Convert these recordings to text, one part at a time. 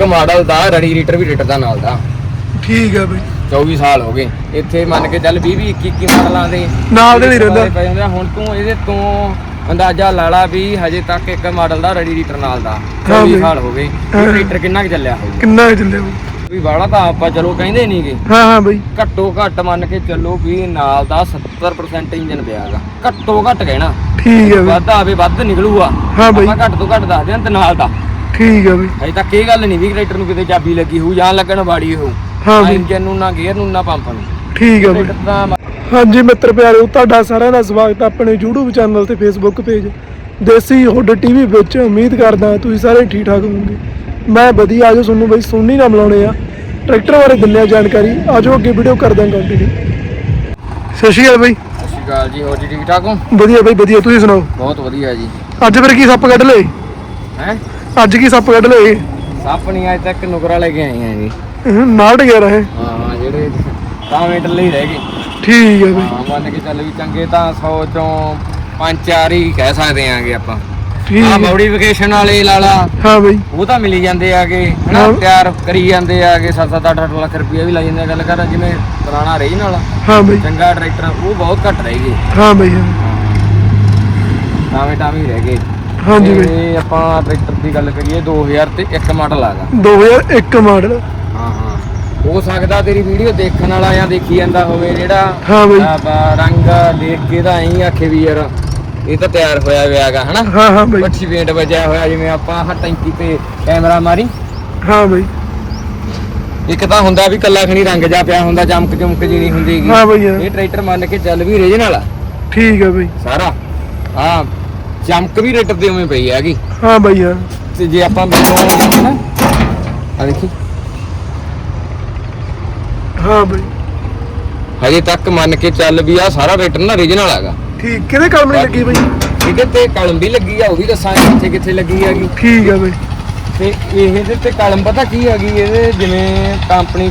ਇੱਕ ਮਾਡਲ ਦਾ ਰੜੀ ਰੀਟਰ ਵੀ ਰੀਟਰ ਦਾ ਨਾਲ ਦਾ। ਠੀਕ ਆ ਬਈ। 24 ਸਾਲ ਹੋ ਗਏ। ਇੱਥੇ ਮੰਨ ਕੇ ਚੱਲ 20 20 21 21 ਮਾਡਲਾਂ ਦੇ ਨਾਲ ਦੇ ਨਹੀਂ ਰਹਿੰਦਾ। ਪੈ ਜਾਂਦੇ ਆ। ਹੁਣ ਤੂੰ ਇਹਦੇ ਤੋਂ ਅੰਦਾਜ਼ਾ ਲਾ ਲਾ ਵੀ ਹਜੇ ਤੱਕ ਇੱਕ ਮਾਡਲ ਦਾ ਰੜੀ ਰੀਟਰ ਨਾਲ ਦਾ। ਹਾਂ 24 ਬਈ। ਸਾਲ ਹੋ ਗਏ। ਹਾਂ। ਕਿੰਨਾ ਕੁ ਚੱਲਿਆ ਹੋਊਗਾ? ਕਿੰਨਾ ਕੁ ਚੱਲਿਆ ਬਈ ਵੀ ਬਾੜਾ ਤਾਂ ਆਪਾਂ ਚਲੋ ਕਹਿੰਦੇ ਨਹੀਂਗੇ ਹਾਂ ਹਾਂ ਬਈ। ਘੱਟੋ ਘੱਟ ਮੰਨ ਕੇ ਚੱਲੋ ਵੀ ਨਾਲ ਦਾ 70% ਇੰਜਨ ਪਿਆਗਾ ਘੱਟੋ ਘੱਟ ਕਹਿਣਾ। ਠੀਕ ਆ ਬਈ। ਵੱਧ ਆਵੇ ਵੱਧ ਨਿਕਲੂਗਾ। ਹਾਂ ਬਈ। ਆਪਾਂ ਘੱਟ ਤੋਂ ਘੱਟ ਦੱਸਦੇ ਹਾਂ ਤੇ ਨਾਲ ਦਾ। ਠੀਕ ਆ ਬਈ ਅਜੇ ਤੱਕ ਇਹ ਗੱਲ ਨਹੀਂ ਵੀ ਟਰੈਕਟਰ ਨੂੰ ਕਿਤੇ ਚਾਬੀ ਲੱਗੀ ਹੋਊ ਜਾਂ ਲੱਗਣ ਬਾੜੀ ਹੋਊ। ਹਾਂ ਨਾ ਬਈ ਇੰਜਨ ਨੂੰ ਨਾ ਗੇਅਰ ਨੂੰ ਨਾ ਪੰਪ ਨੂੰ। ਠੀਕ ਆ ਬਈ ਟਰੈਕਟਰ ਹਾਂਜੀ ਮਿੱਤਰ ਪਿਆਰਿਓ ਤੁਹਾਡਾ ਸਾਰਿਆਂ ਦਾ ਸਵਾਗਤ ਹੈ ਆਪਣੇ YouTube ਚੈਨਲ ਤੇ Facebook page Desi hood TV ਵਿੱਚ ਉਮੀਦ ਕਰਦਾ ਤੁਸੀਂ ਸਾਰੇ ਠੀਕ ਠਾਕ ਹੋਵੋਗੇ। ਮੈਂ ਵਧੀਆ ਆਜੋ ਤੁਹਾਨੂੰ ਬਈ ਸੋਨੀ ਨਾਲ ਮਿਲਾਉਣੇ ਆ। ਟਰੈਕਟਰ ਬਾਰੇ ਦਿੰਨੇ ਆ ਜਾਣਕਾਰੀ। ਆਜੋ ਅੱਗੇ ਵੀਡੀਓ ਕਰਦੇ ਹਾਂ ਕੰਟੀਨਿਊ ਸਤਿ ਸ਼੍ਰੀ ਅਕਾਲ ਬਈ। ਸਤਿ ਸ਼੍ਰੀ ਅਕਾਲ ਜੀ ਹੋਰ ਜੀ ਠੀਕ ਠਾਕ ਹੋ? ਵਧੀਆ ਬਈ ਵਧੀਆ। ਤੁਸੀਂ ਸੁਣਾਓ? ਬਹੁਤ ਵਧੀਆ ਜੀ। ਅੱਜ ਫਿਰ ਕੀ ਸੱਪ ਕੱਢ ਲਏ? ਹੈ? ਅੱਜ ਕੀ ਸੱਪ ਕੱਢ ਲਏ? ਸੱਪ ਨਹੀਂ ਅਜੇ ਤੱਕ ਨੁਕਰਾ ਲੈ ਕੇ ਆਏ ਆ ਜੀ। ਨਾਟ ਗਿਆ ਰਹੇ? ਹਾਂ ਹਾਂ ਜਿਹੜੇ ਤਾਂ ਮਿੰਟ ਲਈ ਰਹਿ ਗਏ। ਠੀਕ ਹੈ ਬਈ। ਹਾਂ ਮੰਨ ਕੇ ਚੱਲ ਵੀ ਚੰਗੇ ਤਾਂ 100 ਚੋਂ ਪੰਜ ਚਾਰ ਹੀ ਕਹਿ ਸਕਦੇ ਆਂਗੇ ਆਪਾਂ। ਹੈ ਮੋਡੀਫਿਕੇਸ਼ਨ ਵਾਲੇ ਲਾਲਾ ਹਾਂ ਬਈ। ਉਹ ਤਾਂ ਮਿਲੀ ਜਾਂਦੇ ਆਗੇ ਹਨਾ। ਤਿਆਰ ਕਰੀ ਜਾਂਦੇ ਆਗੇ 7-7 8-8 ਲੱਖ ਰੁਪਏ ਵੀ ਲੱਗ ਜਾਂਦੇ ਗੱਲ ਕਰ ਜਿਵੇਂ ਪੁਰਾਣਾ ਰਹੀ ਨਾਲ। ਹਾਂ ਬਈ। ਚੰਗਾ ਟਰੈਕਟਰ ਉਹ ਬਹੁਤ ਘੱਟ ਰਹਿ ਗਏ। ਹਾਂ ਬਈ ਹਾਂ। ਟਾਵੇਂ ਟਾਵੇਂ ਰਹਿ ਗਏ। ਹਾਂਜੀ ਬਈ। ਤੇ ਆਪਾਂ ਟਰੈਕਟਰ ਦੀ ਗੱਲ ਕਰੀਏ 2000 ਤੇ ਇੱਕ ਮਾਡਲ ਆਗਾ 2001 ਮਾਡਲ। ਹਾਂ ਹਾਂ। ਹੋ ਸਕਦਾ ਤੇਰੀ ਵੀਡੀਓ ਦੇਖਣ ਵਾਲਾ ਜਾਂ ਦੇਖੀ ਜਾਂਦਾ ਹੋਵੇ ਜਿਹੜਾ ਹਾਂ ਬਈ। ਆ ਬ- ਰੰਗ ਦੇਖ ਕੇ ਤਾਂ ਐਂ ਆਖੇ ਵੀ ਯਾਰ ਇਹ ਤਾਂ ਤਿਆਰ ਹੋਇਆ ਹੋਇਆਗਾ ਹਨਾ? ਹਾਂ ਹਾਂ ਬਈ। ਪੱਛੀ ਪੇਂਟ ਵੱਜਿਆ ਹੋਇਆ ਜਿਵੇਂ ਆਪਾਂ ਆਹ ਟੈਂਕੀ ਤੇ ਕੈਮਰਾ ਮਾਰੀ। ਹਾਂ ਬਈ। ਇੱਕ ਤਾਂ ਹੁੰਦਾ ਵੀ ਕੱਲਾ ਖਣੀ ਰੰਗ ਜਾ ਪਿਆ ਹੁੰਦਾ ਚਮਕ ਚਮਕ ਜੀ ਨਹੀਂ ਹੁੰਦੀ ਗੀ। ਹਾਂ ਬਈ ਹਾਂ। ਇਹ ਟਰੈਕਟਰ ਮੰਨ ਕੇ ਚੱਲ ਵੀ ਰੀਜਨਲ ਆ। ਠੀਕ ਹੈ ਬਈ। ਸਾਰਾ। ਹਾਂ। ਚਮਕ ਵੀ ਰੇਟਰ ਦੇ ਉਵੇਂ ਪਈ ਹੈਗੀ। ਹਾਂ ਬਈ ਹਾਂ। ਤੇ ਜੇ ਆਪਾਂ ਨਾ ਆ ਦੇਖੀ। ਹਾਂ ਬਈ। ਹਜੇ ਤੱਕ ਮੰਨ ਕੇ ਚੱਲ ਵੀ ਆ ਸਾਰਾ ਰੇਟਰ ਨਾ ਰੀਜਨਲ ਹੈਗਾ। ਠੀਕ ਕਿਹਦੇ ਕਲਮ ਨਹੀਂ ਲੱਗੀ ਬਈ? ਇਹਦੇ ਤੇ ਕਲਮ ਵੀ ਲੱਗੀ ਆ ਉਹ ਵੀ ਦੱਸਾਂਗੇ ਕਿੱਥੇ ਕਿੱਥੇ ਲੱਗੀ ਹੈਗੀ। ਠੀਕ ਹੈ ਬਈ। ਤੇ ਇਹਦੇ ਤੇ ਕਲਮ ਪਤਾ ਕੀ ਹੈਗੀ ਇਹਦੇ ਜਿਵੇਂ ਕੰਪਨੀ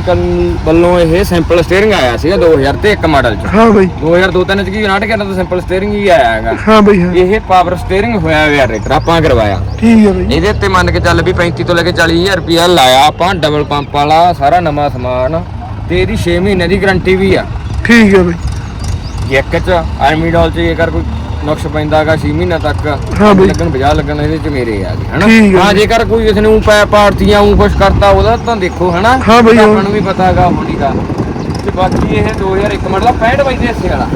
ਵੱਲੋਂ ਇਹ ਸਿੰਪਲ ਸਟੀਅਰਿੰਗ ਆਇਆ ਸੀਗਾ 2000 ਤੇ ਇੱਕ ਮਾਡਲ ਚ। ਹਾਂ ਬਈ। 2002 3 ਚ ਕੀ ਨਾਟ ਕਰਨਾ ਤਾਂ ਸਿੰਪਲ ਸਟੀਅਰਿੰਗ ਹੀ ਆਇਆ ਹੈਗਾ। ਹਾਂ ਬਈ ਹਾਂ। ਇਹ ਪਾਵਰ ਸਟੀਅਰਿੰਗ ਹੋਇਆ ਹੋਇਆ ਰੇਟਰ ਆਪਾਂ ਕਰਵਾਇਆ। ਠੀਕ ਹੈ ਬਈ। ਇਹਦੇ ਤੇ ਮੰਨ ਕੇ ਚੱਲ ਵੀ 35 ਤੋਂ ਲੈ ਕੇ 40000 ਰੁਪਿਆ ਲਾਇਆ ਆਪਾਂ ਡਬਲ ਪੰਪ ਵਾਲਾ ਸਾਰਾ ਨਵਾਂ ਸਮਾਨ। ਤੇ ਇਹਦੀ 6 ਮਹੀਨੇ ਦੀ ਗਾਰੰਟੀ ਵੀ ਆ। ਠੀਕ ਹੈ ਬਈ। ਇੱਕ ਚ ਆਰਮੀ ਡਾਲ ਚ ਜੇਕਰ ਕੋਈ ਨੁਕਸ ਪੈਂਦਾਗਾ 6 ਮਹੀਨਾ ਤੱਕ। ਹਾਂ ਬਈ। ਲੱਗਣ ਬਜਾ ਲੱਗਣ ਇਹਦੇ ਚ ਮੇਰੇ ਆ ਗਏ ਹਨਾ? ਠੀਕ ਹੈ। ਹਾਂ ਜੇਕਰ ਕੋਈ ਇਸ ਨੇ ਪੈ ਪਾੜਤੀਆਂ ਉਹ ਕੁਛ ਕਰਤਾ ਉਹਦਾ ਤਾਂ ਦੇਖੋ ਹਨਾ? ਹਾਂ ਬਈ, ਤਾਂ ਹਾਂ। ਆਪਾਂ ਨੂੰ ਵੀ ਪਤਾਗਾ ਹੋਣੀ ਦਾ ਤੇ ਬਾਕੀ ਇਹ 2001 ਮਾਡਲ ਆ, 65 ਬਾਈ ਦੇ ਹਿੱਸੇ ਵਾਲਾ।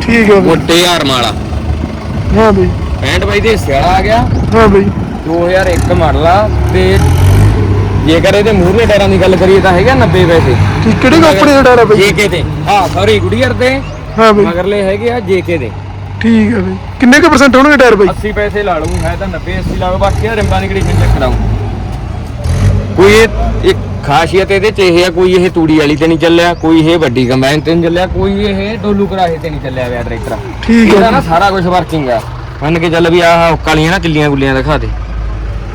ਠੀਕ ਹੈ ਬਈ। ਮੋਟੇ ਆਰਮ ਵਾਲਾ ਹਾਂ ਬਈ। 65 ਬਾਈ ਦੇ ਹਿੱਸੇ ਵਾਲਾ ਆ ਗਿਆ। ਹਾਂ ਬਈ। 2001 ਮਾਡਲ ਆ ਤੇ ਜੇਕਰ ਇਹਦੇ ਮੂਹਰੇ ਟਾਇਰਾਂ ਦੀ ਗੱਲ ਕਰੀਏ ਤਾਂ ਹੈਗਾ 90 ਪੈਸੇ। ਠੀਕ ਕਿਹੜੀ ਕੰਪਨੀ ਦਾ ਡਾਰਾ ਬਈ? ਜੇਕੇ ਦੇ। ਹਾਂ ਸੌਰੀ ਗੁੜੀਅਰ ਦੇ। ਹਾਂ ਬਈ। ਮਗਰਲੇ ਹੈਗੇ ਆ ਜੇਕੇ ਦੇ। ਠੀਕ ਹੈ ਬਈ। ਕਿੰਨੇ ਕੁ ਪਰਸੈਂਟ ਹੋਣਗੇ ਟਾਇਰ ਬਈ? 80 ਪੈਸੇ ਲਾ ਲਊਂ ਹੈ ਤਾਂ 90 80 ਲਾ ਲਊਂ ਬਾਕੀ ਆ ਰਿੰਬਾਂ ਦੀ ਕੰਡੀਸ਼ਨ ਚੈੱਕ ਕਰਾਉਂ ਕੋਈ ਇਹ ਇੱਕ ਖਾਸੀਅਤ ਇਹਦੇ ਚ ਇਹ ਆ ਕੋਈ ਇਹ ਤੂੜੀ ਵਾਲੀ ਤੇ ਨਹੀਂ ਚੱਲਿਆ ਕੋਈ ਇਹ ਵੱਡੀ ਕੰਬਾਈਨ ਤੇ ਨਹੀਂ ਚੱਲਿਆ ਕੋਈ ਇਹ ਡੋਲੂ ਕਰਾਹੇ ਤੇ ਨਹੀਂ ਚੱਲਿਆ ਹੋਇਆ ਟਰੈਕਟਰ। ਠੀਕ ਇਹਦਾ ਹੈ ਨਾ ਸਾਰਾ ਕੁਝ ਵਰਕਿੰਗ ਆ। ਮੰਨ ਕੇ ਚੱਲ ਵੀ ਆਹ ਕਾਲੀਆਂ ਨਾ ਕਿੱਲੀਆਂ ਗੁੱਲੀਆਂ ਦਿਖਾ ਦੇ।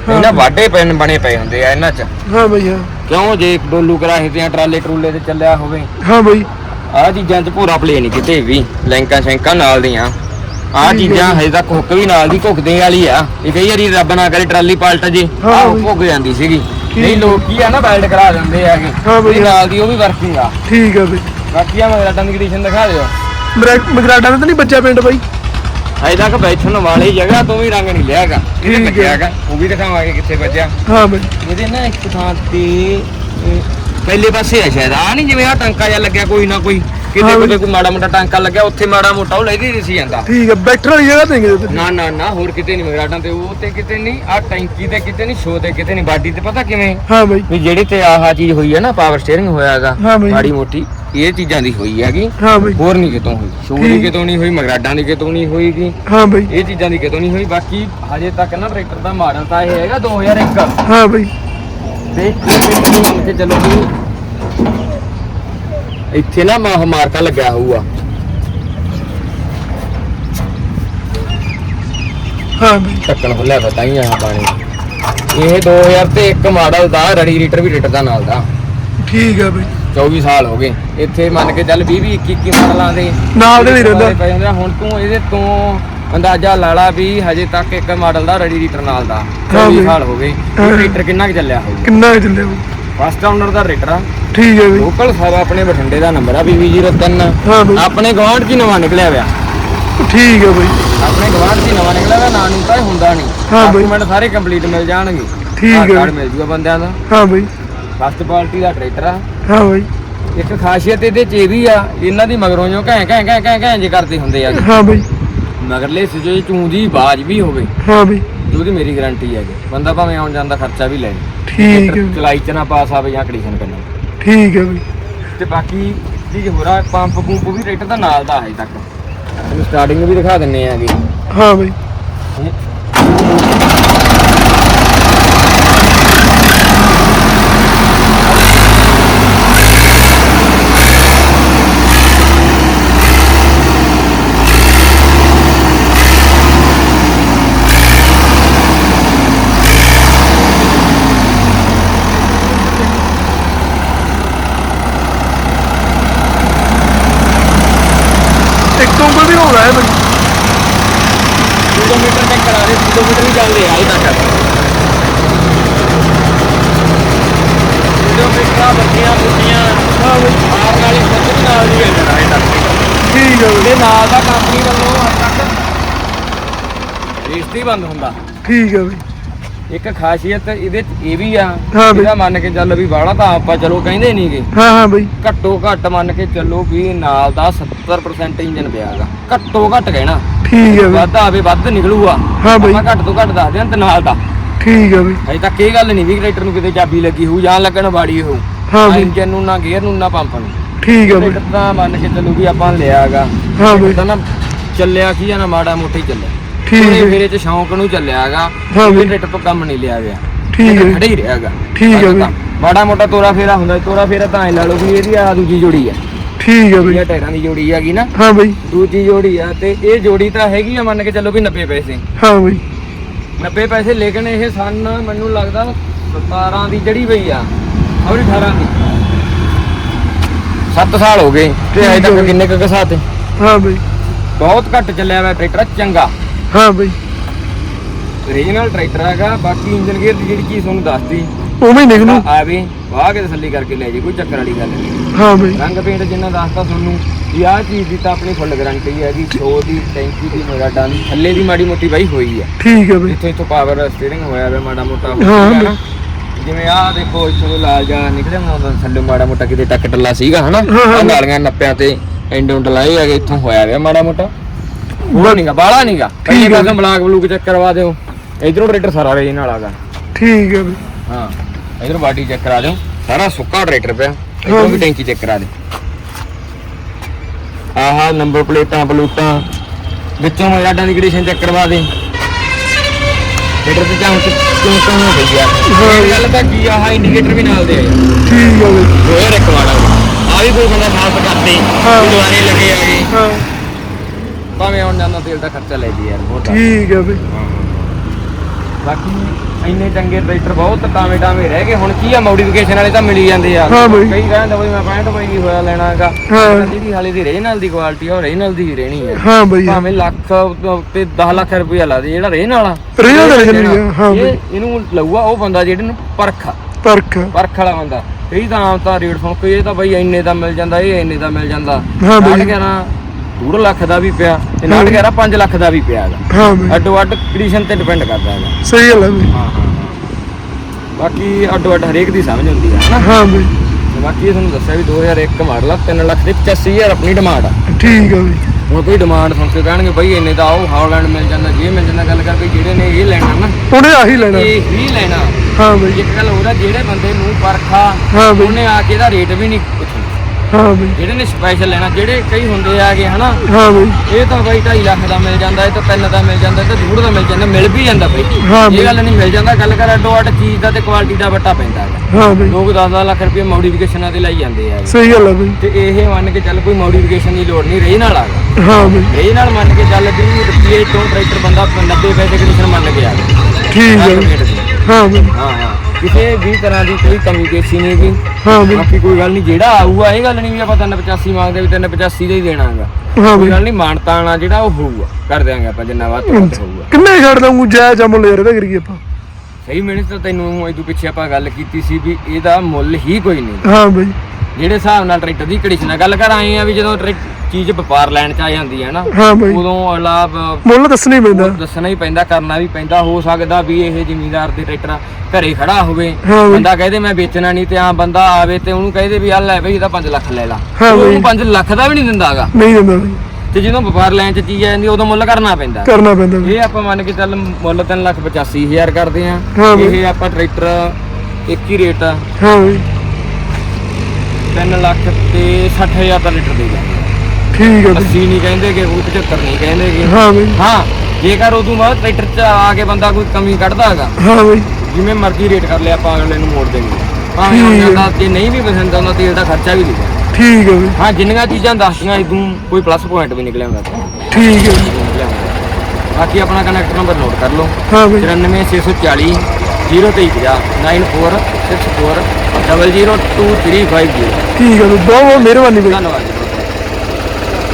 ਇਹਨਾਂ ਵਾਢੇ ਪੈਨ ਬਣੇ ਪਏ ਹੁੰਦੇ ਆ ਇਹਨਾਂ ਚ। ਹਾਂ ਬਈ ਹਾਂ। ਕਿਉਂ ਜੇ ਡੋਲੂ ਕਰਾਹੇ ਤੇ ਜਾਂ ਟਰਾਲੇ ਟਰੂਲੇ ਤੇ ਚੱਲਿਆ ਹੋਵੇ? ਹਾਂ ਬਈ। ਆਹ ਚੀਜ਼ਾਂ 'ਚ ਭੂਰਾ ਪਲੇ ਨਹੀਂ ਕਿਤੇ ਵੀ ਲੈਂਕਾਂ ਸ਼ੈਂਕਾਂ ਨਾਲ ਦੀਆਂ। ਹੈ ਚੀਜ਼ਾਂ। ਹਜੇ ਤੱਕ ਹੁੱਕ ਵੀ ਨਾਲ ਦੀ ਘੁੱਕਦੇ ਵਾਲੀ ਆ। ਇਹ ਕਈ ਵਾਰੀ ਰੱਬ ਨਾ ਕਰੇ ਟਰਾਲੀ ਪਲਟ ਜੇ ਬਈ। ਭੁੱਗ ਜਾਂਦੀ ਸੀਗੀ। ਨਹੀਂ। ਲੋਕ ਕੀ ਆ ਨਾ ਬੈਲਟ ਕਰਾ ਦਿੰਦੇ ਆਗੇ ਹਾਂ ਬਈ। ਇਹ ਨਾਲ ਦੀ ਉਹ ਵੀ ਵਰਕਿੰਗ ਆ। ਠੀਕ ਹੈ ਬਈ। ਬਾਕੀ ਆ ਮਗਰਾਟਾਂ ਦੀ ਕੰਡੀਸ਼ਨ ਦਿਖਾ ਦਿਓ। ਮਗਰਾ- ਮਗਰਾਟਾ ਦਾ ਤਾਂ ਨਹੀਂ ਬੱਚਾ ਪਿੰਡ ਬਈ। ਹਜੇ ਤੱਕ ਬੈਠਣ ਵਾਲੀ ਜਗ੍ਹਾ ਤੋਂ ਵੀ ਰੰਗ ਨਹੀਂ ਲਿਆਗਾ ਠੀਕ ਇਹ ਹੈ। ਲੱਗਿਆਗਾ ਉਹ ਵੀ ਦਿਖਾਵਾਂਗੇ ਕਿੱਥੇ ਵੱਜਿਆ। ਹਾਂ ਬਈ। ਇਹਦੇ ਨਾ ਇੱਕ ਥਾਂ ਤੇ ਪਹਿਲੇ ਪਾਸੇ ਆ ਸ਼ਾਇਦ। ਆ ਨਹੀਂ ਜਿਵੇਂ ਆ ਟਾਂਕਾ ਜਿਹਾ ਲੱਗਿਆ ਕੋਈ ਨਾ ਕੋਈ। ਕਿਤੇ ਹਾਂ ਬਈ। ਕਿਤੇ ਕੋਈ ਮਾੜਾ ਮੋਟਾ ਟਾਂਕਾ ਲੱਗਿਆ ਉੱਥੇ ਮਾੜਾ ਮੋਟਾ ਉਹ ਲੈਦੀ ਨਹੀਂ ਸੀ ਜਾਂਦਾ। ਠੀਕ ਹੈ ਬੈਠਣ ਵਾਲੀ ਜਗ੍ਹਾ ਦੇਂਗੇ ਤੇ ਨਾ ਨਾ ਨਾ ਹੋਰ ਕਿਤੇ ਨਹੀਂ ਮਗਰਾਟਾਂ ਤੇ ਉਹ ਤੇ ਕਿਤੇ ਨਹੀਂ ਆ ਟੈਂਕੀ ਤੇ ਕਿਤੇ ਨਹੀਂ ਸ਼ੋ ਤੇ ਕਿਤੇ ਨਹੀਂ ਬਾਡੀ ਤੇ ਪਤਾ ਕਿਵੇਂ? ਹਾਂ ਬਈ। ਵੀ ਜਿਹੜੀ ਤੇ ਆਹ ਚੀਜ਼ ਹੋਈ ਹੈ ਨਾ ਪਾਵਰ ਸਟੀਅਰਿੰਗ ਹੋਇਆਗਾ ਹਾਂ ਬਈ। ਮਾੜੀ ਮੋਟੀ ਇਹ ਚੀਜ਼ਾਂ ਦੀ ਹੋਈ ਹੈਗੀ। ਹਾਂ ਬਈ। ਹੋਰ ਨਹੀਂ ਕਿਤੋਂ ਹੋਈ। ਸ਼ੋ ਦੀ ਠੀਕ। ਕਿਤੋਂ ਨਹੀਂ ਹੋਈ ਮਗਰਾਟਾਂ ਦੀ ਕਿਤੋਂ ਨਹੀਂ ਹੋਈਗੀ। ਹਾਂ ਬਈ। ਇਹ ਚੀਜ਼ਾਂ ਦੀ ਕਿਤੋਂ ਨਹੀਂ ਹੋਈ ਬਾਕੀ ਹਜੇ ਤੱਕ ਨਾ ਟਰੈਕਟਰ ਦਾ ਮਾਡਲ ਤਾਂ ਇਹ ਹੈਗਾ 2001 ਹਾਂ ਬਈ। ਤੇ ਇਹ ਨੂੰ ਮੰਨ ਕੇ ਚੱਲੋ ਵੀ ਇੱਥੇ ਨਾ ਮਾਹ ਮਾਰਕਾ ਲੱਗਿਆ ਹੋਊਗਾ। ਹਾਂ ਬਈ। ਢੱਕਣ ਖੁੱਲਿਆ ਪਤਾ ਹੀ ਆ ਪਾਣੀ ਇਹ 2000 ਤੇ ਇੱਕ ਮਾਡਲ ਦਾ ਰੜੀ ਰੀਟਰ ਵੀ ਰੀਟਰ ਦਾ ਨਾਲ ਦਾ। ਠੀਕ ਹੈ ਬਈ। 24 ਸਾਲ ਹੋ ਗਏ। ਇੱਥੇ ਮੰਨ ਕੇ ਚੱਲ 20 20 21 21 ਮਾਡਲਾਂ ਦੇ। ਨਾਲ ਦੇ ਨਹੀਂ ਰਹਿੰਦਾ। ਆ। ਹੁਣ ਤੂੰ ਇਹਦੇ ਤੋਂ ਅੰਦਾਜ਼ਾ ਲਾਲਾ ਵੀ ਹਜੇ ਤੱਕ ਇੱਕ ਮਾਡਲ ਦਾ ਰੈਡੀ ਰੀਟਰ ਨਾਲ ਦਾ। ਹਾਂ 20 ਬਈ। ਸਾਲ ਹੋ ਗਏ। ਰੀਟਰ ਕਿੰਨਾ ਕੁ ਚੱਲਿਆ ਹੋਊਗਾ? ਕਿੰਨਾ ਚੱਲਿਆ ਬਈ ਫਸਟ ਓਨਰ ਦਾ ਰੀਟਰ ਆ। ਠੀਕ ਹੈ ਬਈ ਲੋਕਲ ਸਾਰਾ ਆਪਣੇ ਬਠਿੰਡੇ ਦਾ ਨੰਬਰ ਆ BB03 ਹਾਂ ਬਈ ਆਪਣੇ ਗਵਾਂਢ ਹੀ ਨਵਾਂ ਨਿਕਲਿਆ ਹੋਇਆ ਠੀਕ ਹੈ ਬਈ। ਆਪਣੇ ਗਵਾਂਢ ਹੀ ਨਵਾਂ ਨਿਕਲਿਆ ਹੋਇਆ ਨਾਂ ਨੂੰ ਤਾਂ ਹੁੰਦਾ ਨਹੀਂ। ਹਾਂ ਬਈ। ਡਾਕੂਮੈਂਟ ਸਾਰੇ ਕੰਪਲੀਟ ਮਿਲ ਜਾਣਗੇ। ਠੀਕ ਹੈ ਕਾਰਡ। ਮਿਲ ਜੂਗਾ ਬੰਦਿਆਂ ਦਾ। ਹਾਂ ਬਈ। ਫਸਟ ਕੁਆਲਿਟੀ ਦਾ ਟਰੈਕਟਰ ਆ। ਹਾਂ ਬਈ। ਇੱਕ ਖਾਸੀਅਤ ਇਹਦੇ 'ਚ ਇਹ ਵੀ ਆ ਇਹਨਾਂ ਦੀ ਮਗਰੋਂ ਜੋ ਘੈਂ ਘੈਂ ਘੈਂ ਘੈਂ ਘੈਂ ਜੇ ਕਰਦੇ ਹੁੰਦੇ ਆ ਹਾਂ ਬਈ। ਮਗਰਲੇ ਸਿਜੇ ਚੂੰ ਦੀ ਆਵਾਜ਼ ਵੀ ਹੋਵੇ। ਹਾਂ ਬਈ। ਉਹਦੀ ਮੇਰੀ ਗਾਰੰਟੀ ਹੈ ਜੀ। ਬੰਦਾ ਭਾਵੇਂ ਆਉਣ ਜਾਣ ਦਾ ਖਰਚਾ ਵੀ ਲੈ ਲੇ। ਠੀਕ ਹੈ ਚਲਾਈ ਚ ਨਾ ਪਾਸ ਆਵੇ ਜਾਂ ਕੰਡੀਸ਼ਨ ਕਰਨਾ ਠੀਕ ਹੈ ਬਈ ਤੇ ਬਾਕੀ ਚੀਜ਼ ਹੋਰ ਆ ਪੰਪ ਪੰਪ ਵੀ ਰੇਟ ਦਾ ਨਾਲ ਦਾ ਹਜੇ ਤੱਕ। ਤੁਹਾਨੂੰ ਸਟਾਰਟਿੰਗ ਵੀ ਦਿਖਾ ਦਿੰਨੇ ਆਗੇ ਹਾਂ ਬਈ ਇੱਕ ਉਂਗਲ ਵੀ ਹੋ ਰਿਹਾ ਹੈ ਬਈ ਕਿਲੋਮੀਟਰ ਤੱਕ ਕਰਾ ਦੇ ਕਿਲੋਮੀਟਰ ਵੀ ਚੱਲਦੇ ਆ ਹਜੇ ਤੱਕ ਕਿਲੋਮੀਟਰ ਆ ਬੱਚੀਆਂ ਬੁੱਟੀਆਂ ਹਾਂ ਬਈ ਮਾਰਨ ਵਾਲੀ ਖੁਦ ਵੀ ਨਾਲ ਦੀ ਹੈ ਜਰਾ ਹਜੇ ਤੱਕ ਠੀਕ ਹੈ ਬਈ ਇਹਦੇ ਨਾਲ ਦਾ ਕੰਪਨੀ ਵੱਲੋਂ ਹਜੇ ਤੱਕ ਰਜਿਸਟਰੀ ਬੰਦ ਹੁੰਦਾ। ਠੀਕ ਹੈ ਬਈ ਇੱਕ ਖਾਸੀਅਤ ਇਹਦੇ ਚ ਇਹ ਵੀ ਆ ਹਾਂ ਬਈ। ਇਹਦਾ ਮੰਨ ਕੇ ਚੱਲ ਵੀ ਬਾਹਲਾ ਤਾਂ ਆਪਾਂ ਚਲੋ ਕਹਿੰਦੇ ਨਹੀਂਗੇ ਹਾਂ ਹਾਂ ਬਈ। ਘੱਟੋ ਘੱਟ ਮੰਨ ਕੇ ਚੱਲੋ ਵੀ ਨਾਲ ਦਾ 70% ਇੰਜਨ ਪਿਆਗਾ ਘੱਟੋ ਘੱਟ ਕਹਿਣਾ। ਠੀਕ ਹੈ ਬਈ। ਵੱਧ ਆਵੇ ਵੱਧ ਨਿਕਲੂਗਾ। ਹਾਂ ਬਈ। ਆਪਾਂ ਘੱਟ ਤੋਂ ਘੱਟ ਤੇ ਨਾਲ ਦਾ। ਠੀਕ ਹੈ ਬਈ। ਅਜੇ ਤੱਕ ਇਹ ਗੱਲ ਨਹੀਂ ਵੀ ਟਰੈਕਟਰ ਨੂੰ ਕਿਤੇ ਚਾਬੀ ਲੱਗੀ ਹੋਊ ਜਾਂ ਲੱਗਣ ਬਾੜੀ ਹੋਊ। ਹਾਂ ਨਾ ਬਈ। ਇੰਜਨ ਨੂੰ ਨਾ ਗੇਅਰ ਨੂੰ ਨਾ ਪੰਪ ਨੂੰ। ਠੀਕ ਹੈ ਬਈ। ਤਾਂ ਮੰਨ ਕੇ ਚੱਲੋ ਵੀ ਆਪਾਂ ਲਿਆਗਾ। ਹਾਂ ਬਈ। ਤਾਂ ਨਾ ਚੱਲਿਆ ਕੀ ਆ ਨਾ ਮਾੜਾ ਮੋਟਾ ਹੀ ਚੱਲਿਆ। ਠੀਕ ਹੈ। ਮੇਰੇ ਚ ਸ਼ੌਂਕ ਨੂੰ ਚੱਲਿਆਗਾ ਹਾਂ ਬਈ। ਟਰੈਕਟਰ ਤੋਂ ਕੰਮ ਨਹੀਂ ਲਿਆ ਗਿਆ। ਠੀਕ ਹੈ ਖੜੇ ਹੀ ਰਿਹਾਗਾ ਠੀਕ ਹੈ ਬਈ। ਮਾੜਾ ਮੋਟਾ ਤੋਰਾ ਫੇਰਾ ਹੁੰਦਾ ਤੋਰਾ ਫੇਰਾ ਤਾਂ ਐ ਲਾ ਲਓ ਵੀ ਇਹਦੀ ਆ ਦੂਜੀ ਜੋੜੀ ਆ। ਠੀਕ ਹੈ ਬਈ। ਇਹ ਟਾਇਰਾਂ ਦੀ ਜੋੜੀ ਹੈਗੀ ਨਾ। ਹਾਂ ਬਈ। ਦੂਜੀ ਜੋੜੀ ਆ ਤੇ ਇਹ ਜੋੜੀ ਤਾਂ ਹੈਗੀ ਆ ਮੰਨ ਕੇ ਚੱਲੋ ਵੀ 90 ਪੈਸੇ। ਹਾਂ ਬਈ। 90 ਪੈਸੇ ਲੇਕਿਨ ਇਹ ਸਨ ਮੈਨੂੰ ਲੱਗਦਾ 17 ਦੀ ਜੜੀ ਪਈ ਆ ਔਰ 18 ਦੀ। 7 ਸਾਲ ਹੋ ਗਏ ਤੇ ਅਜੇ ਹੈ। ਤੱਕ। ਕਿੰਨੇ ਕੁ ਘਸਾਤੇ ਹਾਂ ਬਈ। ਬਹੁਤ ਘੱਟ ਚੱਲਿਆ ਵਾ ਟਰੈਕਟਰ ਚੰਗਾ। ਹਾਂ ਬਈ। ਰੀਜਨਲ ਟਰੈਕਟਰ ਹੈਗਾ ਬਾਕੀ ਇੰਜਨ ਗੇਅਰ ਦੀ ਜਿਹੜੀ ਚੀਜ਼ ਤੁਹਾਨੂੰ ਦੱਸਦੀ ਉਵੇਂ ਹੀ ਨਿਕਲੂ। ਆ- ਆਵੇ ਵਾਹ ਕੇ ਤਸੱਲੀ ਕਰਕੇ ਲੈ ਜੇ ਕੋਈ ਚੱਕਰ ਵਾਲੀ ਗੱਲ ਨਹੀਂ। ਹਾਂ ਬਈ। ਰੰਗ ਪੇਂਟ ਜਿੰਨਾ ਦੱਸਤਾ ਤੁਹਾਨੂੰ ਵੀ ਆਹ ਚੀਜ਼ ਦੀ ਤਾਂ ਆਪਣੀ ਫੁੱਲ ਗਾਰੰਟੀ ਹੈਗੀ ਸ਼ੋ ਦੀ ਟੈਂਕੀ ਦੀ ਮੋਰਾਡਾਂ ਦੀ ਥੱਲੇ ਦੀ ਮਾੜੀ ਮੋਟੀ ਬਾਈ ਹੋਈ ਆ। ਠੀਕ ਹੈ ਬਈ। ਇੱਥੋਂ ਇੱਥੋਂ ਪਾਵਰ ਸਟੀਅਰਿੰਗ ਹੋਇਆ ਵੇ ਮਾੜਾ ਮੋਟਾ ਹੋ ਹਾਂ। ਨਾ। ਜਿਵੇਂ ਆਹ ਦੇਖੋ ਇੱਥੋਂ ਲਾਲ ਜਾ ਨਿਕਲਿਆ ਹੁੰਦਾ ਥੱਲੇ ਮਾੜਾ ਮੋਟਾ ਕਿਤੇ ਟੱਕ ਟੱਲਾ ਸੀਗਾ ਹਨਾ। ਆਹ ਨਾਲੀਆਂ ਨੱਪਿਆਂ ਤੇ ਐਂਡ ਉਂਡ ਲਾਏ ਹੈਗੇ ਇੱਥੋਂ ਹੋਇਆ ਵੇ ਮਾੜਾ ਮੋਟਾ। ਉਹ ਨਹੀਂਗਾ ਬਾਲਾ ਨਹੀਂਗਾ ਪਹਿਲੇ ਪਾਸੋਂ ਬਲਾਕ ਬਲੂਕ ਚੈੱਕ ਕਰਵਾ ਦਿਓ। ਇਧਰੋਂ ਟਰੈਕਟਰ ਸਾਰਾ ਰੇਜ ਨਾਲ ਆਗਾ ਠੀਕ ਹੈ ਬਈ ਹਾਂ ਇਧਰ ਬਾਡੀ ਚੈੱਕ ਕਰਾ ਦਿਓ। ਸਾਰਾ ਸੁੱਕਾ ਟਰੈਕਟਰ ਪਿਆ। ਇਧਰੋਂ ਵੀ। ਟੈਂਕੀ ਚੈੱਕ ਕਰਾ ਦੇ। ਆਹ ਨੰਬਰ ਪਲੇਟਾਂ ਪਲੂਟਾਂ ਵਿੱਚੋਂ ਮੋਰਾਡਾਂ ਦੀ ਕੰਡੀਸ਼ਨ ਚੈੱਕ ਕਰਵਾ ਦੇ। ਟਰੈਕਟਰ ਤੇ ਚਾਹ ਕਿਉਂ ਕਿਉਂ ਹੋ ਗਈ ਆ? ਗੱਲ ਤਾਂ ਕੀ ਆ ਇੰਡੀਕੇਟਰ ਵੀ ਨਾਲ ਦੇ ਆ। ਠੀਕ ਹੈ ਬਈ। ਹੋਇਆ ਇੱਕ ਵਾੜਾ ਆ ਵੀ ਕੋਈ ਬੰਦਾ ਸਾਫ਼ ਕਰਦੇ। ਹਾਂ। ਦੁਆਰੇ ਲੱਗੇ ਆਗੇ ਹਾਂ। ਭਾਵੇਂ ਆਉਣ ਜਾਂਦਾ ਤੇਲ ਦਾ ਖਰਚਾ ਲੈ ਜੀ ਯਾਰ ਬਹੁਤ ਆ। ਠੀਕ ਹੈ ਬਈ। ਬਾਕੀ ਇੰਨੇ ਚੰਗੇ ਟਰੈਕਟਰ ਬਹੁਤ ਟਾਵੇਂ ਟਾਵੇਂ ਰਹਿ ਗਏ। ਹੁਣ ਕੀ ਆ ਮੋਡੀਫਿਕੇਸ਼ਨ ਵਾਲੇ ਤਾਂ ਮਿਲੀ ਜਾਂਦੇ ਆ। ਹਾਂ ਬਈ। ਕਈ ਕਹਿੰਦੇ ਬਈ ਮੈਂ 65 ਬਾਈ ਦੀ ਹੋਇਆ ਲੈਣਾਗਾ। ਹਾਂ। ਜਿਹੜੀ ਹਾਲੇ ਦੀ ਰੀਜਨਲ ਦੀ ਕੁਆਲਿਟੀ ਉਹ ਰੀਜਨਲ ਦੀ ਹੀ ਰਹਿਣੀ ਹੈ ਹਾਂ ਬਈ। ਭਾਵੇਂ ਲੱਖ ਤੇ 10 ਲੱਖ ਰੁਪਇਆ ਲਾ ਦੇ ਜਿਹੜਾ ਰੇਨ ਵਾਲਾ ਹਾਂ ਬਈ। ਇਹ ਇਹਨੂੰ ਲਊਗਾ ਉਹ ਬੰਦਾ ਜਿਹੜੇ ਨੂੰ ਪਰਖ ਆ, ਪਰਖ ਪਰਖ ਵਾਲਾ ਬੰਦਾ। ਕਈ ਤਾਂ ਆਮ ਤਾਂ ਰੇਟ ਸੁਣ ਕੇ ਇਹ ਤਾਂ ਬਈ ਇੰਨੇ ਦਾ ਮਿਲ ਜਾਂਦਾ ਇਹ ਇੰਨੇ ਦਾ ਮਿਲ ਜਾਂਦਾ। ਹਾਂ ਬਈ। 11 2 ਲੱਖ ਦਾ ਵੀ ਪਿਆ ਤੇ 11 5 ਲੱਖ ਦਾ ਵੀ ਪਿਆ ਹੈਗਾ। ਹਾਂ ਬਈ। ਅੱਡੋ ਅੱਡ ਕੰਡੀਸ਼ਨ ਤੇ ਡਿਪੈਂਡ ਕਰਦਾ ਹੈਗਾ। ਸਹੀ ਗੱਲ ਹੈ ਬਈ। ਹਾਂ ਹਾਂ ਬਾਕੀ ਅੱਡੋ ਅੱਡ ਹਰੇਕ ਦੀ ਸਮਝ ਹੁੰਦੀ ਹੈ ਹਨਾ? ਹਾਂ ਬਈ। ਤੇ ਬਾਕੀ ਇਹ ਤੁਹਾਨੂੰ ਦੱਸਿਆ ਵੀ 2001 ਮਾਡਲ ਆ 3 ਲੱਖ ਦੇ 85000 ਆਪਣੀ ਡਿਮਾਂਡ ਆ। ਠੀਕ ਹੈ ਬਈ। ਹੁਣ ਕੋਈ ਡਿਮਾਂਡ ਸੁਣ ਕੇ ਕਹਿਣਗੇ ਬਈ ਇੰਨੇ ਦਾ ਉਹ ਹਾਲੈਂਡ ਮਿਲ ਜਾਂਦਾ ਜੇ ਮਿਲ ਜਾਂਦਾ ਗੱਲ ਕਰ ਵੀ ਜਿਹੜੇ ਨੇ ਇਹ ਲੈਣਾ ਨਾ ਉਹਨੇ ਆਹੀ ਲੈਣਾ। ਇਹ ਹੀ ਲੈਣਾ। ਹਾਂ ਬਈ। ਇੱਕ ਗੱਲ ਹੋਰ ਆ ਜਿਹੜੇ ਬੰਦੇ ਨੂੰ ਪਰਖਾ ਹਾਂ ਬਈ। ਉਹਨੇ ਆ ਕੇ ਇਹਦਾ ਰੇਟ ਵੀ ਨਹੀਂ ਹਾਂ ਬਈ। ਜਿਹੜੇ ਨੇ ਸਪੈਸ਼ਲ ਲੈਣਾ ਜਿਹੜੇ ਕਈ ਹੁੰਦੇ ਆਗੇ ਹਨਾ? ਹਾਂ ਬਈ। ਇਹ ਤਾਂ ਬਈ 2.5 ਲੱਖ ਦਾ ਮਿਲ ਜਾਂਦਾ ਇਹ ਤਾਂ 3 ਦਾ ਮਿਲ ਜਾਂਦਾ ਇਹ ਤਾਂ ਦਾ ਮਿਲ ਜਾਂਦਾ ਮਿਲ ਵੀ ਜਾਂਦਾ ਬਈ। ਹਾਂ ਬਈ। ਇਹ ਗੱਲ ਨਹੀਂ ਮਿਲ ਜਾਂਦਾ ਗੱਲ ਕਰ ਅੱਡੋ ਅੱਡ ਚੀਜ਼ ਦਾ ਤੇ ਕੁਆਲਿਟੀ ਦਾ ਵੱਟਾ ਪੈਂਦਾ ਹੈਗਾ। ਹਾਂ ਬਈ। ਲੋਕ 10 ਲੱਖ ਰੁਪਏ ਮੋਡੀਫਿਕੇਸ਼ਨਾਂ ਤੇ ਲਾਈ ਜਾਂਦੇ ਆ। ਸਹੀ ਗੱਲ ਹੈ ਬਈ। ਤੇ ਇਹ ਮੰਨ ਕੇ ਚੱਲ ਕੋਈ ਮੋਡੀਫਿਕੇਸ਼ਨ ਦੀ ਲੋੜ ਨਹੀਂ ਰਹੀ ਨਾਲ ਆ ਹਾਂ ਬਈ। ਰਹੀ ਨਾਲ ਮੰਨ ਕੇ ਚੱਲ ਵੀ ਰੁਪਏ ਤੋਂ ਟਰੈਕਟਰ ਬੰਦਾ 90 ਪੈਸੇ ਕੰਡੀਸ਼ਨ ਮੰਨ ਕੇ ਆ ਗਿਆ। ਠੀਕ ਹੈ ਬਈ। ਹਾਂ ਬਈ। ਹਾਂ ਹਾਂ। ਕਿਸੇ ਵੀ ਤਰ੍ਹਾਂ ਦੀ ਕੋਈ ਕਮੀ ਪੇਸ਼ੀ ਨਹੀਂ ਗਈ ਹਾਂ ਬਈ। ਬਾਕੀ ਕੋਈ ਗੱਲ ਨਹੀਂ ਜਿਹੜਾ ਆਊਗਾ ਇਹ ਗੱਲ ਨਹੀਂ ਵੀ ਆਪਾਂ 385 ਮੰਗਦੇ ਵੀ 385 ਦਾ ਹੀ ਦੇਣਾਗਾ ਹਾਂ ਕੋਈ ਬਈ। ਗੱਲ ਨਹੀਂ ਮਾਨਤਾਣਾ ਜਿਹੜਾ ਉਹ ਹੋਊਗਾ। ਕਰ ਦਿਆਂਗੇ ਆਪਾਂ ਜਿੰਨਾ ਵੱਧ ਤੋਂ ਵੱਧ ਹੋਊਗਾ। ਕਿੰਨੇ ਛੱਡ ਦਊਂਗਾ ਜੈ ਜਮਲ ਯਾਰ ਇਹਦਾ ਕਰੀਏ ਆਪਾਂ। ਸਹੀ ਮਿਹਨਤ ਤਾਂ ਤੈਨੂੰ ਇਦੋਂ ਪਿੱਛੇ ਆਪਾਂ ਗੱਲ ਕੀਤੀ ਸੀ ਵੀ ਇਹਦਾ ਮੁੱਲ ਹੀ ਕੋਈ ਨਹੀਂ। ਹਾਂ ਬਈ। ਜਿਹੜੇ ਹਿਸਾਬ ਨਾਲ ਟਰੈਕਟਰ ਦੀ ਕੰਡੀਸ਼ਨ ਨਾਲ ਗੱਲ ਕਰ ਆਏ ਆ ਵੀ ਜਦੋਂ ਟਰੈਕ- ਚੀਜ਼ ਵਪਾਰ ਲੈਣ ਚ ਆ ਜਾਂਦੀ ਹੈ ਨਾ ਉਦੋਂ ਅਗਲਾ ਮੁੱਲ ਦੱਸਣਾ ਹੀ ਪੈਂਦਾ। ਦੱਸਣਾ ਹੀ ਪੈਂਦਾ ਕਰਨਾ ਵੀ ਪੈਂਦਾ ਹੋ ਸਕਦਾ ਵੀ ਇਹ ਜ਼ਿਮੀਂਦਾਰ ਦੇ ਟਰੈਕਟਰ ਘਰੇ ਖੜਾ ਹੋਵੇ। ਬੰਦਾ ਕਹਦੇ ਮੈਂ ਵੇਚਣਾ ਨਹੀਂ ਤੇ ਆ ਬੰਦਾ ਆਵੇ ਤੇ ਉਹਨੂੰ ਕਹਦੇ ਵੀ ਆ ਲੈ ਬਈ ਇਹਦਾ 5 ਲੱਖ ਲੈ ਲਾ। ਹਾਂ ਬਈ। ਉਹਨੂੰ 5 ਲੱਖ ਦਾ ਵੀ ਨਹੀਂ ਦਿੰਦਾਗਾ। ਨਹੀਂ ਦਿੰਦਾ ਬਈ। ਤੇ ਜਦੋਂ ਵਪਾਰ ਲੈਣ ਚ ਚੀਜ਼ ਆ ਜਾਂਦੀ ਉਦੋਂ ਮੁੱਲ ਕਰਨਾ ਪੈਂਦਾ। ਕਰਨਾ ਪੈਂਦਾ ਇਹ ਆਪਾਂ ਮੰਨ ਕੇ ਚੱਲ ਮੁੱਲ 3 ਲੱਖ 85000 ਕਰਦੇ ਆ ਹਾਂ ਬਈ। ਇਹ ਆਪਾਂ ਟਰੈਕਟਰ ਇੱਕ ਹੀ ਰੇਟ ਹਾਂ ਬਈ। 3 ਲੱਖ ਤੇ 60000 ਦਾ ਲੀਟਰ ਦੇ ਦਿਆਂਗੇ ਠੀਕ ਹੈ ਬਈ। 80 ਨਹੀਂ ਕਹਿੰਦੇ ਕਿ ਉਹ 75 ਨਹੀਂ ਕਹਿੰਦੇ ਕਿ। ਹਾਂ ਬਈ। ਹਾਂ ਜੇਕਰ ਉਦੋਂ ਬਾਅਦ ਟਰੈਕਟਰ 'ਚ ਆ ਕੇ ਬੰਦਾ ਕੋਈ ਕਮੀ ਕੱਢਦਾ ਹੈਗਾ ਹਾਂ ਬਈ। ਜਿਵੇਂ ਮਰਜ਼ੀ ਰੇਟ ਕਰ ਲਿਆ ਆਪਾਂ ਅਗਲੇ ਨੂੰ ਮੋੜ ਦੇਂਗੇ। ਭਾਵੇਂ ਠੀਕ ਹੈ। ਜਾਂਦਾ ਜੇ ਨਹੀਂ ਵੀ ਪਸੰਦ ਆਉਂਦਾ ਤੇਲ ਦਾ ਖਰਚਾ ਵੀ ਦੇ ਦਿਆਂਗੇ। ਠੀਕ ਹੈ ਬਈ ਹਾਂ ਜਿੰਨੀਆਂ ਚੀਜ਼ਾਂ ਦੱਸਦੀਆਂ ਇਦੋਂ ਕੋਈ ਪਲੱਸ ਪੁਆਇੰਟ ਵੀ ਨਿਕਲਿਆ ਹੁੰਦਾ ਠੀਕ ਹੈ। ਬਈ ਨਿਕਲਿਆ ਹੁੰਦਾ। ਬਾਕੀ ਆਪਣਾ ਕਨੈਕਟ ਨੰਬਰ ਨੋਟ ਕਰ ਲਓ। ਹਾਂ ਬਈ। 94640 0350 9464 002350 ਠੀਕ ਹੈ ਬਈ ਬਹੁਤ ਬਹੁਤ ਮਿਹਰਬਾਨੀ ਬਈ। ਧੰਨਵਾਦ ਜੀ।